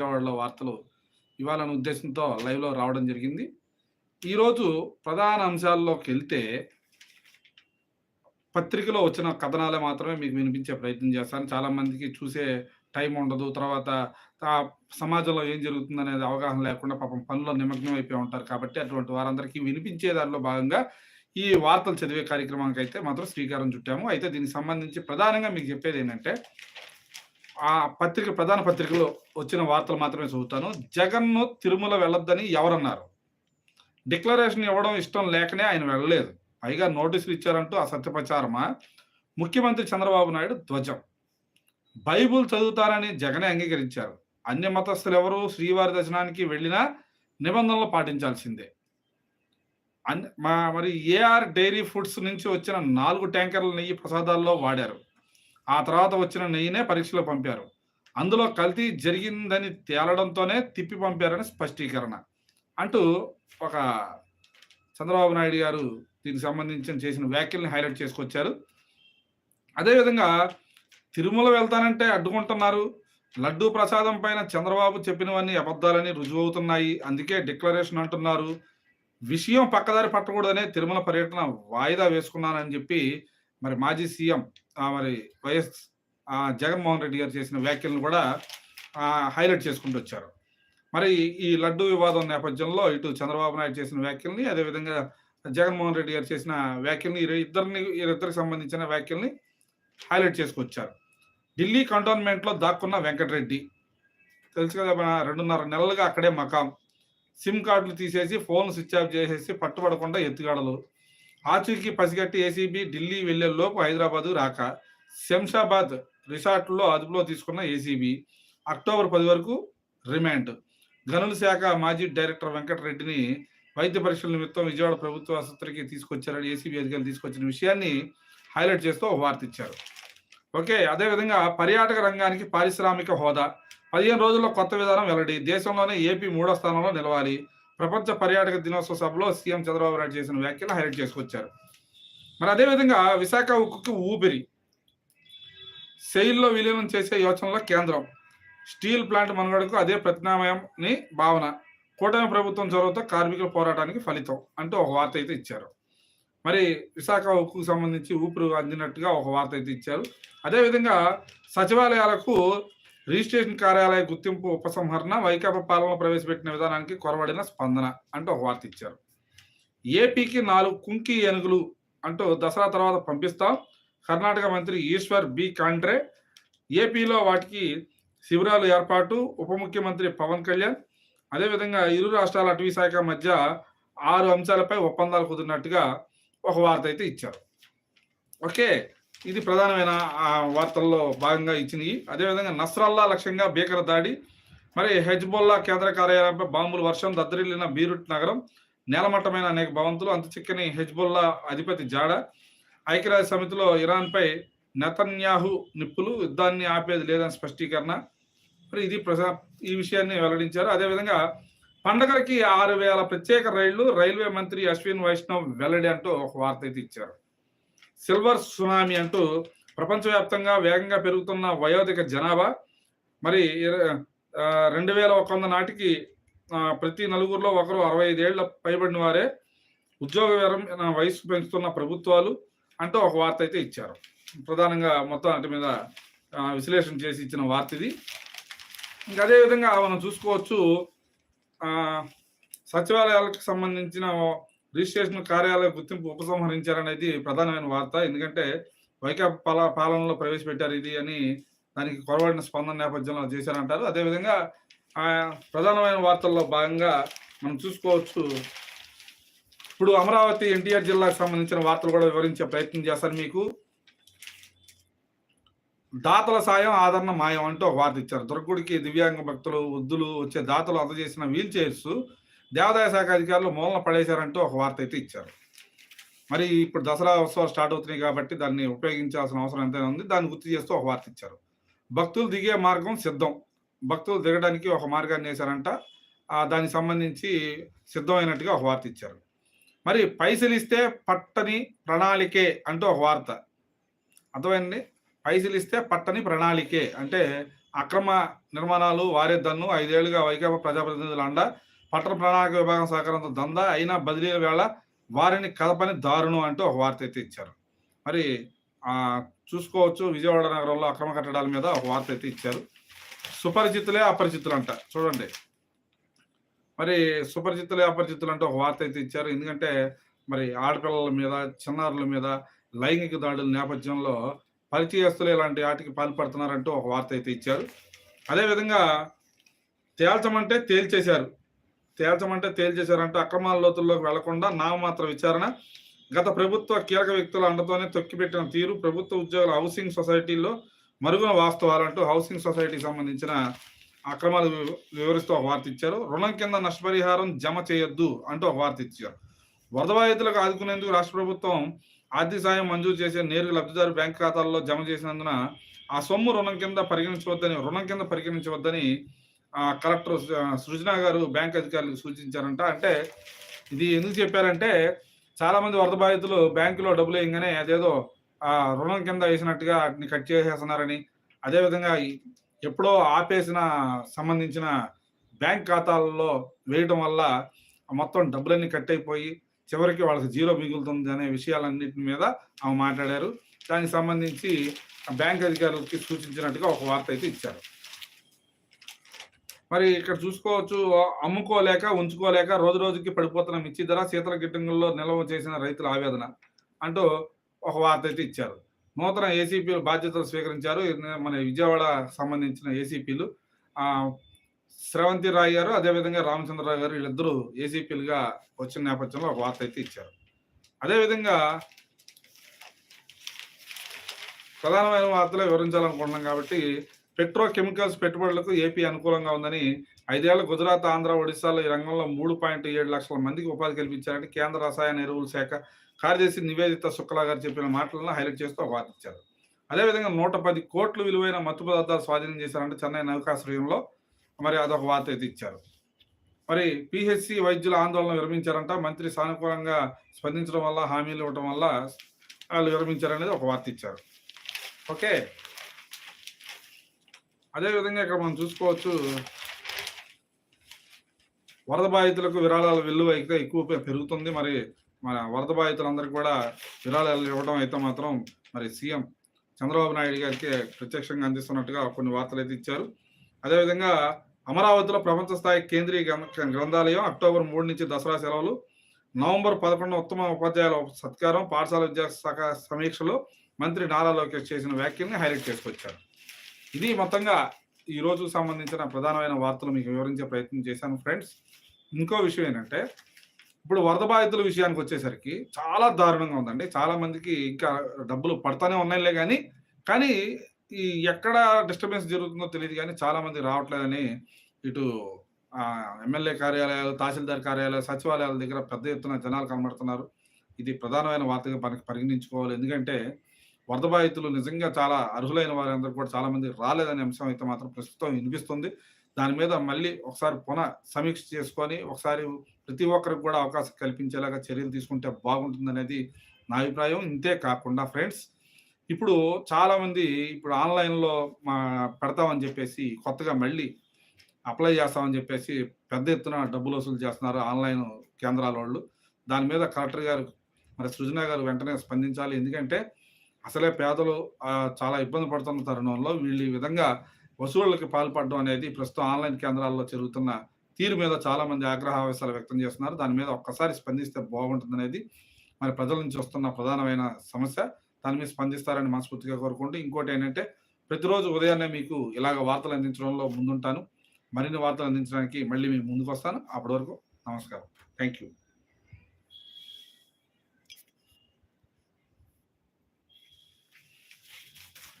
విజయవాడలో వార్తలు ఇవ్వాలనే ఉద్దేశంతో లైవ్లో రావడం జరిగింది. ఈరోజు ప్రధాన అంశాల్లోకి వెళ్తే పత్రికలో వచ్చిన కథనాలే మాత్రమే మీకు వినిపించే ప్రయత్నం చేస్తాను. చాలామందికి చూసే టైం ఉండదు. తర్వాత ఆ సమాజంలో ఏం జరుగుతుంది అనేది అవగాహన లేకుండా పాపం పనుల్లో నిమగ్నం అయిపోయి ఉంటారు కాబట్టి అటువంటి వారందరికీ వినిపించే దానిలో భాగంగా ఈ వార్తలు చదివే కార్యక్రమానికి అయితే మాత్రం శ్రీకారం చుట్టాము. అయితే దీనికి సంబంధించి ప్రధానంగా మీకు చెప్పేది ఏంటంటే ఆ పత్రిక ప్రధాన పత్రికలో వచ్చిన వార్తలు మాత్రమే చదువుతాను. జగన్ను తిరుమల వెళ్ళొద్దని ఎవరన్నారు? డిక్లరేషన్ ఇవ్వడం ఇష్టం లేకనే ఆయన వెళ్ళలేదు. పైగా నోటీసులు ఇచ్చారంటూ ఆ సత్యప్రచారమా? ముఖ్యమంత్రి చంద్రబాబు నాయుడు ధ్వజం. బైబుల్ చదువుతారని జగనే అంగీకరించారు. అన్య మతస్థులు ఎవరు? శ్రీవారి దర్శనానికి వెళ్ళినా నిబంధనలు పాటించాల్సిందే. అన్ మా మరి ఏఆర్ డైరీ ఫుడ్స్ నుంచి వచ్చిన నాలుగు ట్యాంకర్ల నెయ్యి ప్రసాదాల్లో వాడారు. ఆ తర్వాత వచ్చిన నెయ్యినే పరీక్షలో పంపారు. అందులో కల్తీ జరిగిందని తేలడంతోనే తిప్పి పంపారని స్పష్టీకరణ. అంటూ ఒక చంద్రబాబు నాయుడు గారు దీనికి సంబంధించిన చేసిన వ్యాఖ్యల్ని హైలైట్ చేసుకొచ్చారు. అదేవిధంగా తిరుమల వెళ్తానంటే అడ్డుకుంటున్నారు. లడ్డూ ప్రసాదం పైన చంద్రబాబు చెప్పినవన్నీ అబద్ధాలని రుజువవుతున్నాయి. అందుకే డిక్లరేషన్ అంటున్నారు. విషయం పక్కదారి పట్టకూడదనే తిరుమల పర్యటన వాయిదా వేసుకున్నానని చెప్పి మరి మాజీ సీఎం మరి వైఎస్ జగన్మోహన్ రెడ్డి గారు చేసిన వ్యాఖ్యలను కూడా హైలైట్ చేసుకుంటూ వచ్చారు. మరి ఈ లడ్డు వివాదం నేపథ్యంలో ఇటు చంద్రబాబు నాయుడు చేసిన వ్యాఖ్యల్ని అదేవిధంగా జగన్మోహన్ రెడ్డి గారు చేసిన వ్యాఖ్యల్ని ఇద్దరిని వీరిద్దరికి సంబంధించిన వ్యాఖ్యల్ని హైలైట్ చేసుకొచ్చారు. ఢిల్లీ కంటోన్మెంట్లో దాక్కున్న వెంకటరెడ్డి. తెలుసు కదా మన రెండున్నర నెలలుగా అక్కడే మకాం. సిమ్ కార్డులు తీసేసి ఫోన్ స్విచ్ ఆఫ్ చేసేసి పట్టుబడకుండా ఎత్తుగాడలు. ఆచూకీ పసిగట్టి ఏసీబీ ఢిల్లీ వెళ్ళే లోపు హైదరాబాద్ రాక శంషాబాద్ రిసార్ట్లో అదుపులో తీసుకున్న ఏసీబీ అక్టోబర్ పది వరకు రిమాండ్. గనుల శాఖ మాజీ డైరెక్టర్ వెంకటరెడ్డిని వైద్య పరీక్షల నిమిత్తం విజయవాడ ప్రభుత్వ ఆసుపత్రికి తీసుకొచ్చారని ఏసీబీ అధికారులు తీసుకొచ్చిన విషయాన్ని హైలైట్ చేస్తూ ఒక వార్త ఇచ్చారు. ఓకే అదేవిధంగా పర్యాటక రంగానికి పారిశ్రామిక హోదా. పదిహేను రోజుల్లో కొత్త విధానం వెల్లడి. దేశంలోనే ఏపీ మూడో స్థానంలో నిలవాలి. ప్రపంచ పర్యాటక దినోత్సవ సభలో సీఎం చంద్రబాబు నాయుడు చేసిన వ్యాఖ్యలు హైలైట్ చేసుకొచ్చారు. మరి అదేవిధంగా విశాఖ ఉక్కుకి ఊపిరి. సెయిల్లో విలీనం చేసే యోచనలో కేంద్రం. స్టీల్ ప్లాంట్ మనుగడకు అదే ప్రత్యామ్నాయంని భావన. కూటమి ప్రభుత్వం చొరవతో కార్మికుల పోరాటానికి ఫలితం అంటూ ఒక వార్త అయితే ఇచ్చారు. మరి విశాఖ ఉక్కుకు సంబంధించి ఊపిరి అందినట్టుగా ఒక వార్త అయితే ఇచ్చారు. అదేవిధంగా సచివాలయాలకు రిజిస్ట్రేషన్ కార్యాలయ గుర్తింపు ఉపసంహరణ వైకాపా పాలన ప్రవేశపెట్టిన విధానానికి కొరబడిన స్పందన అంటూ ఒక వార్త ఇచ్చారు. ఏపీకి నాలుగు కుంకి ఏనుగులు అంటూ దసరా తర్వాత పంపిస్తాం. కర్ణాటక మంత్రి ఈశ్వర్ బి కాండ్రే ఏపీలో వాటికి శిబిరాలు ఏర్పాటు ఉప ముఖ్యమంత్రి పవన్ కళ్యాణ్ అదేవిధంగా ఇరు రాష్ట్రాల అటవీ శాఖ మధ్య ఆరు అంశాలపై ఒప్పందాలు కుదిరినట్టుగా ఒక వార్త అయితే ఇచ్చారు. ఓకే ఇది ప్రధానమైన వార్తల్లో భాగంగా ఇచ్చినవి అదేవిధంగా నస్రల్లా లక్ష్యంగా భీకర దాడి. మరి హెజ్బొల్లా కేంద్ర కార్యాలయంపై బాంబులు వర్షం దద్దరిల్లిన బీరుట్ నగరం నేలమట్టమైన అనేక భవంతులు అంత చిక్కని హెజ్బొల్లా అధిపతి జాడ. ఐక్యరాజ్య సమితిలో ఇరాన్పై నెతన్యాహు నిప్పులు యుద్ధాన్ని ఆపేది లేదని స్పష్టీకరణ. మరి ఇది ప్రసా ఈ విషయాన్ని వెల్లడించారు. అదేవిధంగా పండగలకి ఆరు వేల ప్రత్యేక రైళ్ళు రైల్వే మంత్రి అశ్విన్ వైష్ణవ్ వెల్లడి అంటూ ఒక వార్త అయితే ఇచ్చారు. సిల్వర్ సునామీ అంటూ ప్రపంచవ్యాప్తంగా వేగంగా పెరుగుతున్న వయోధిక జనాభా. మరి రెండు వేల ఒక వంద నాటికి ప్రతి నలుగురిలో ఒకరు అరవై ఐదేళ్ళ పైబడిన వారే ఉద్యోగ వయసు పెంచుతున్న ప్రభుత్వాలు అంటూ ఒక వార్త అయితే ఇచ్చారు. ప్రధానంగా మొత్తం వాటి మీద విశ్లేషణ చేసి ఇచ్చిన వార్త ఇది. ఇంకా అదేవిధంగా మనం చూసుకోవచ్చు సచివాలయాలకు సంబంధించిన రిజిస్ట్రేషన్ కార్యాలయ గుర్తింపు ఉపసంహరించారనేది ప్రధానమైన వార్త. ఎందుకంటే వైకాపా పాలనలో ప్రవేశపెట్టారు ఇది అని దానికి కొరవడిన స్పందన నేపథ్యంలో చేశారంటారు. అదేవిధంగా ప్రధానమైన వార్తల్లో భాగంగా మనం చూసుకోవచ్చు. ఇప్పుడు అమరావతి ఎన్టీఆర్ జిల్లాకు సంబంధించిన వార్తలు కూడా వివరించే ప్రయత్నం చేస్తారు మీకు. దాతల సాయం ఆదరణ మాయం అంటూ ఒక వార్త ఇచ్చారు. దుర్గుడికి దివ్యాంగ భక్తులు వృద్ధులు వచ్చే దాతలు అందజేసిన వీల్ చైర్స్ దేవాదాయ శాఖ అధికారులు మూలన పడేశారంటూ ఒక వార్త అయితే ఇచ్చారు. మరి ఇప్పుడు దసరా ఉత్సవాలు స్టార్ట్ అవుతున్నాయి కాబట్టి దాన్ని ఉపయోగించాల్సిన అవసరం ఎంతైనా ఉంది. దాన్ని గుర్తు చేస్తూ ఒక వార్త ఇచ్చారు. భక్తులు దిగే మార్గం సిద్ధం. భక్తులు దిగడానికి ఒక మార్గాన్ని వేశారంట. దానికి సంబంధించి సిద్ధమైనట్టుగా ఒక వార్త ఇచ్చారు. మరి పైసలు ఇస్తే పట్టని ప్రణాళికే అంటూ ఒక వార్త. అర్థమైంది పైసలు ఇస్తే పట్టని ప్రణాళికే అంటే అక్రమ నిర్మాణాలు వారే దన్ను ఐదేళ్ళుగా వైకాపా ప్రజాప్రతినిధుల అండ పట్టణ ప్రణాళిక విభాగం సహకారంతో దందా అయినా బదిలీల వేళ వారిని కదపని దారుణం అంటూ ఒక వార్త అయితే ఇచ్చారు. మరి చూసుకోవచ్చు విజయవాడ నగరంలో అక్రమ కట్టడాల మీద ఒక వార్త అయితే ఇచ్చారు. సుపరిచితులే అపరిచితులు అంట చూడండి. మరి సుపరిచితులే అపరిచితులు అంటే ఒక వార్త అయితే ఇచ్చారు. ఎందుకంటే మరి ఆడపిల్లల మీద చిన్నారుల మీద లైంగిక దాడుల నేపథ్యంలో పరిచయస్తులు ఇలాంటి వాటికి పాల్పడుతున్నారంటూ ఒక వార్త అయితే ఇచ్చారు. అదేవిధంగా తేల్చమంటే తేల్చేశారు. తేల్చమంటే తేల్చేశారంటే అక్రమాల లోతుల్లోకి వెళ్ళకుండా నామమాత్ర విచారణ. గత ప్రభుత్వ కీలక వ్యక్తుల అండతోనే తొక్కిపెట్టిన తీరు ప్రభుత్వ ఉద్యోగుల హౌసింగ్ సొసైటీలో మరుగున వాస్తవాలంటూ హౌసింగ్ సొసైటీకి సంబంధించిన అక్రమాలు వివరిస్తూ ఒక వార్త ఇచ్చారు. రుణం కింద నష్టపరిహారం జమ చేయొద్దు అంటూ ఒక వార్త ఇచ్చారు. వరద బాధితులకు ఆదుకునేందుకు రాష్ట్ర ప్రభుత్వం ఆర్థిక సాయం మంజూరు చేసే నేరుగా లబ్ధిదారు బ్యాంక్ ఖాతాల్లో జమ చేసినందున ఆ సొమ్ము రుణం కింద పరిగణించవద్దని రుణం కింద పరిగణించవద్దని కలెక్టర్ సృజన గారు బ్యాంక్ అధికారులకు సూచించారంట. అంటే ఇది ఎందుకు చెప్పారంటే చాలా మంది వరద బాధితులు బ్యాంకులో డబ్బులు వేయగానే అదేదో ఆ రుణం కింద వేసినట్టుగా వాటిని కట్ చేసేస్తున్నారని అదేవిధంగా ఎప్పుడో ఆపేసిన సంబంధించిన బ్యాంక్ ఖాతాల్లో వేయటం వల్ల మొత్తం డబ్బులన్నీ కట్ అయిపోయి చివరికి వాళ్ళకి జీరో మిగులుతుంది అనే విషయాలన్నింటి మీద ఆమె మాట్లాడారు. దానికి సంబంధించి బ్యాంక్ అధికారులకి సూచించినట్టుగా ఒక వార్త అయితే ఇచ్చారు. మరి ఇక్కడ చూసుకోవచ్చు అమ్ముకోలేక ఉంచుకోలేక రోజు రోజుకి పడిపోతున్న. మిర్చి ధర శీతల గిడ్డంగుల్లో నిల్వ చేసిన రైతుల ఆవేదన అంటూ ఒక వార్త అయితే ఇచ్చారు. నూతన ఏసీపీలు బాధ్యతలు స్వీకరించారు. మన విజయవాడ సంబంధించిన ఏసీపీలు శ్రవంతి రాయ్ గారు అదేవిధంగా రామచంద్రరావు గారు వీళ్ళిద్దరూ ఏసీపీలుగా వచ్చిన నేపథ్యంలో ఒక వార్త అయితే ఇచ్చారు. అదేవిధంగా ప్రధానమైన వార్తలు వివరించాలనుకుంటున్నాం కాబట్టి పెట్రోకెమికల్స్ పెట్టుబడులకు ఏపీ అనుకూలంగా ఉందని ఐదేళ్ళ గుజరాత్ ఆంధ్ర ఒడిశాలో ఈ రంగంలో మూడు పాయింట్ ఏడు లక్షల మందికి ఉపాధి కల్పించారని కేంద్ర రసాయన ఎరువుల శాఖ కార్యదర్శి నివేదిత శుక్లా గారు చెప్పిన మాటలను హైలైట్ చేస్తూ ఒక వార్త ఇచ్చారు. అదేవిధంగా నూట పది కోట్లు విలువైన మత్తు పదార్థాలు స్వాధీనం చేశారంటే చెన్నై నౌకాశ్రయంలో మరి అదొక వార్త అయితే ఇచ్చారు. మరి పిహెచ్సి వైద్యుల ఆందోళన విరమించారంట. మంత్రి సానుకూలంగా స్పందించడం వల్ల హామీలు ఇవ్వడం వల్ల వాళ్ళు విరమించారనేది ఒక వార్త ఇచ్చారు. ఓకే. అదేవిధంగా ఇక్కడ మనం చూసుకోవచ్చు వరద బాధితులకు విరాళాల విలువ అయితే ఎక్కువ పెరుగుతుంది. మరి మన వరద బాధితులందరికీ కూడా విరాళాలు ఇవ్వడం అయితే మాత్రం మరి సీఎం చంద్రబాబు నాయుడు గారికి ప్రత్యక్షంగా అందిస్తున్నట్టుగా కొన్ని వార్తలు అయితే ఇచ్చారు. అదేవిధంగా అమరావతిలో ప్రపంచ స్థాయి కేంద్రీయ గ్రంథాలయం అక్టోబర్ మూడు నుంచి దసరా సెలవులు నవంబర్ పదకొండు ఉత్తమ ఉపాధ్యాయుల సత్కారం పాఠశాల విద్యా శాఖ సమీక్షలో మంత్రి నారా లోకేష్ చేసిన వ్యాఖ్యల్ని హైలైట్ చేసుకొచ్చారు. ఇది మొత్తంగా ఈరోజు సంబంధించిన ప్రధానమైన వార్తలు మీకు వివరించే ప్రయత్నం చేశాను ఫ్రెండ్స్. ఇంకో విషయం ఏంటంటే ఇప్పుడు వరద బాధితుల విషయానికి వచ్చేసరికి చాలా దారుణంగా ఉందండి. చాలా మందికి ఇంకా డబ్బులు పడతానే ఉన్నాయిలే కానీ కానీ ఈ ఎక్కడ డిస్టర్బెన్స్ జరుగుతుందో తెలియదు కానీ చాలా మంది రావట్లేదని ఇటు ఎమ్మెల్యే కార్యాలయాలు తహసీల్దార్ కార్యాలయాలు సచివాలయాల దగ్గర పెద్ద ఎత్తున జనాలు కనబడుతున్నారు. ఇది ప్రధానమైన వార్తగా మనకి పరిగణించుకోవాలి. ఎందుకంటే వరద బాధితులు నిజంగా చాలా అర్హులైన వారందరూ కూడా చాలా మంది రాలేదనే అంశం అయితే మాత్రం ప్రస్తుతం వినిపిస్తుంది. దాని మీద మళ్ళీ ఒకసారి పునః సమీక్ష చేసుకొని ఒకసారి ప్రతి ఒక్కరికి కూడా అవకాశం కల్పించేలాగా చర్యలు తీసుకుంటే బాగుంటుంది అనేది నా అభిప్రాయం. ఇంతే కాకుండా ఫ్రెండ్స్ ఇప్పుడు చాలామంది ఇప్పుడు ఆన్లైన్లో మా పెడతామని చెప్పేసి కొత్తగా మళ్ళీ అప్లై చేస్తామని చెప్పేసి పెద్ద ఎత్తున డబ్బులు వసూలు చేస్తున్నారు ఆన్లైన్ కేంద్రాల వాళ్ళు. దాని మీద కలెక్టర్ గారు మరి సృజన గారు వెంటనే స్పందించాలి. ఎందుకంటే అసలే పేదలు చాలా ఇబ్బంది పడుతున్న తరుణంలో వీళ్ళు ఈ విధంగా వసూళ్ళకి పాల్పడడం అనేది ప్రస్తుతం ఆన్లైన్ కేంద్రాల్లో జరుగుతున్న తీరు మీద చాలా మంది ఆగ్రహావేశాలు వ్యక్తం చేస్తున్నారు. దాని మీద ఒక్కసారి స్పందిస్తే బాగుంటుంది అనేది మరి ప్రజల నుంచి వస్తున్న ప్రధానమైన సమస్య. దాని మీద స్పందిస్తారని మనస్ఫూర్తిగా కోరుకుంటూ ఇంకోటి ఏంటంటే ప్రతిరోజు ఉదయాన్నే మీకు ఇలాగ వార్తలు అందించడంలో ముందుంటాను. మరిన్ని వార్తలు అందించడానికి మళ్ళీ మీ ముందుకు వస్తాను. అప్పటి వరకు నమస్కారం. Thank you